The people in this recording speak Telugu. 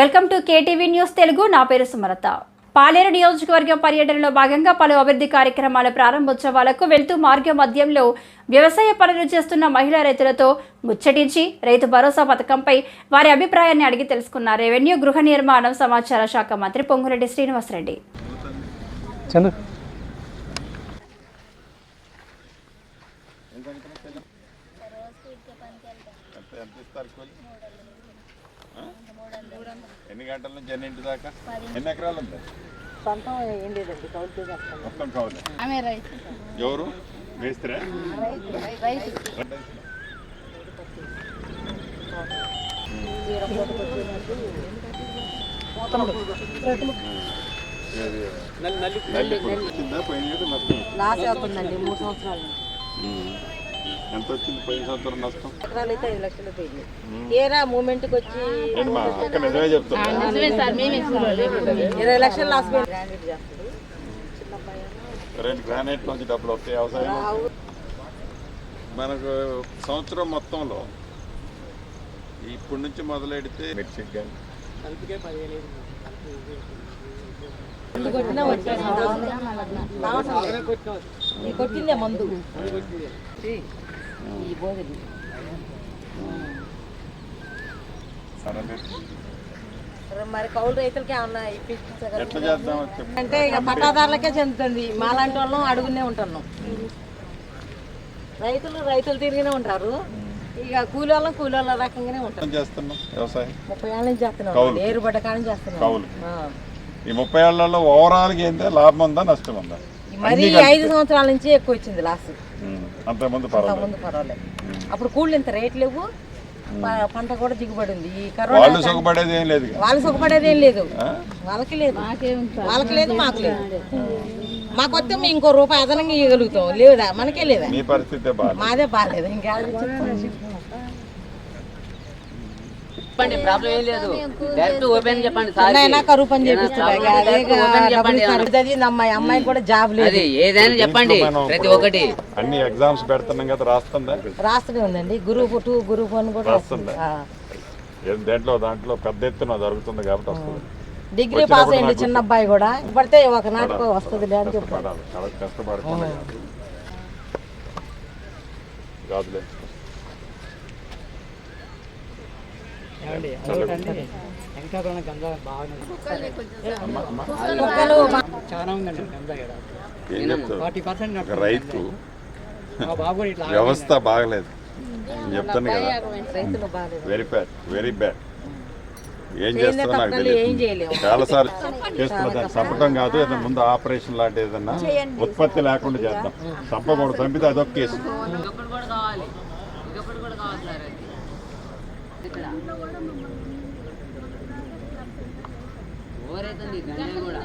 Welcome to KTV news Telugu. నా పేరు సుమలత. పాలేరు నియోజకవర్గం పర్యటనలో భాగంగా పలు అభివృద్ధి కార్యక్రమాల ప్రారంభోత్సవాలకు వెళ్తూ మార్గ మధ్యంలో వ్యవసాయ పనులు చేస్తున్న మహిళా రైతులతో ముచ్చటించి రైతు భరోసా పథకంపై వారి అభిప్రాయాన్ని అడిగి తెలుసుకున్నారు. రెవెన్యూ గృహ నిర్మాణం సమాచార శాఖ మంత్రి పొంగురెడ్డి శ్రీనివాసరెడ్డి. ఎంత ఎంత ఇస్తారు కూలి ఆ? ఎన్ని గంటల నుంచి ఎన్ని ఇంటి దాకా? ఎన్ని ఎకరాలు ఉంది? సొంతం ఏం లేదండి మొత్తం కావాలి ఎవరు? మేస్త్రా? లాస్ అవుతుందండి మూడు సంవత్సరాలు. ఎంత వచ్చింది పోయిన సంవత్సరం నష్టం? ఎకరాలు అయితే ఐదు లక్షలు పోయింది. తీరా మూమెంట్కి వచ్చి అక్క నిజమే ఇరవై లక్షలు లాస్ చేస్తాడు రెండు గ్రానైట్ నుంచి డబ్బులు వస్తాయి వ్యవసాయం మనకు సంవత్సరం మొత్తంలో ఇప్పటి నుంచి మొదలెడితే మిర్చికి కానీ. కొట్టినా ఈ కొట్టిందే మందు ఈ. మరి కౌలు రైతులకి ఏమన్నా అంటే ఇక పట్టాదారులకే చెందుతుంది మాలాంటి వాళ్ళం అడుగునే ఉంటున్నాం రైతులు రైతులు తిరిగినే ఉంటారు ఇక కూలి వాళ్ళం కూలి వాళ్ళ రకంగానే ఉంటారు చేస్తున్నాం వ్యవసాయం ముప్పై ఏళ్ళ నుంచి చేస్తున్నాం కౌలు. ఏరు పడ్డ కాడ నుంచి చేస్తున్నాం కౌలు ఆ. ఈ ముప్పై ఏళ్ళలో ఓవరాల్గా ఏంటంటే లాభం ఉందా నష్టం ఉందా మరి ఐదు సంవత్సరాల నుంచి ఎక్కువ వచ్చింది లాస్ ఉమ్. అంతకుముందు పర్వాలేదు. ముందు పర్వాలేదు. అప్పుడు కూళ్ళు ఇంత రేట్ లేవు. పంట కూడా దిగుబడి ఉంది. ఈ వాళ్ళు కరోనా సుఖపడేది ఏం లేదు వాళ్ళు సుఖపడేది ఏం లేదు? వాళ్ళకి లేదు. వాళ్ళకి లేదు మాకు లేదు. మాకు వస్తే మేము ఇంకో రూపాయి అదనంగా ఇవ్వగలుగుతాం. లేదా మనకే లేదా? మీ పరిస్థితే బాగా మాదే బాగాలేదు ఇంకా చెప్పండి ప్రాబ్లం ఏం లేదు. డైరెక్ట్ ఓపెన్ చెప్పండి సార్ అయినా కరువు పని. చదివింది అమ్మాయి అమ్మాయి కూడా జాబ్ లేదు. అది ఏదైనా చెప్పండి ప్రతి ఒక్కటి. అన్ని ఎగ్జామ్స్ పెడుతున్నాం కదా రాస్తుందా? రాస్తూనే ఉందండి. గ్రూప్ టూ గ్రూప్ వన్ కూడా రాస్తుందా? ఆ. ఏం దేంట్లో దాంట్లో పెద్ద ఎత్తున జరుగుతుంది కాబట్టి వస్తుంది. డిగ్రీ పాస్ అయ్యింది చిన్న అబ్బాయి కూడా. పడితే ఒక నాటికి వస్తుంది అని చెప్పి గంజా చాలా ఉందండి గంజా ఫార్టీ పర్సెంట్ రైతు. వ్యవస్థ బాగలేదు. నేను చెప్తాను కదా. వెరీ బ్యాడ్ వెరీ బ్యాడ్ ఏం చేస్తారో నాకు తెలియదు చేయలేము. చాలా సార్లు చేస్తున్నా దాన్ని. చంపడం కాదు ఏదైనా ముందు ఆపరేషన్ లాంటి ఏదన్నా ఉత్పత్తి లేకుండా చేద్దాం. చంపకూడదు చంపితే అదొక కేసు. ఇదొకటి కూడా కూడా.